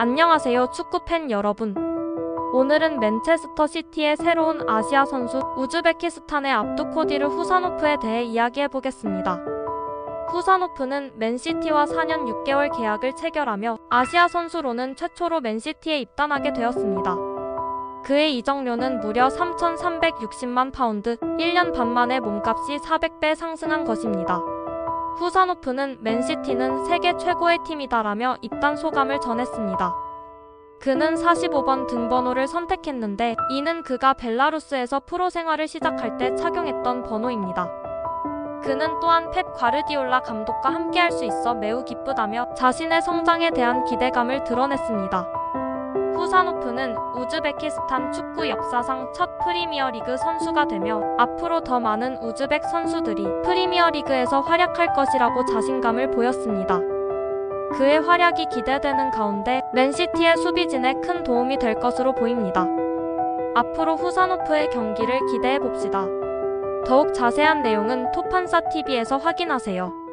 안녕하세요 축구 팬 여러분. 오늘은 맨체스터 시티의 새로운 아시아 선수 우즈베키스탄의 압두코디르 후사노프에 대해 이야기해 보겠습니다. 후사노프는 맨시티와 4년 6개월 계약을 체결하며 아시아 선수로는 최초로 맨시티에 입단하게 되었습니다. 그의 이적료는 무려 3,360만 파운드, 1년 반 만에 몸값이 400배 상승한 것입니다. 후사노프는 맨시티는 세계 최고의 팀이다라며 입단 소감을 전했습니다. 그는 45번 등번호를 선택했는데 이는 그가 벨라루스에서 프로 생활을 시작할 때 착용했던 번호입니다. 그는 또한 펩 과르디올라 감독과 함께할 수 있어 매우 기쁘다며 자신의 성장에 대한 기대감을 드러냈습니다. 후사노프는 우즈베키스탄 축구 역사상 첫 프리미어리그 선수가 되며 앞으로 더 많은 우즈벡 선수들이 프리미어리그에서 활약할 것이라고 자신감을 보였습니다. 그의 활약이 기대되는 가운데 맨시티의 수비진에 큰 도움이 될 것으로 보입니다. 앞으로 후사노프의 경기를 기대해 봅시다. 더욱 자세한 내용은 토판사 TV에서 확인하세요.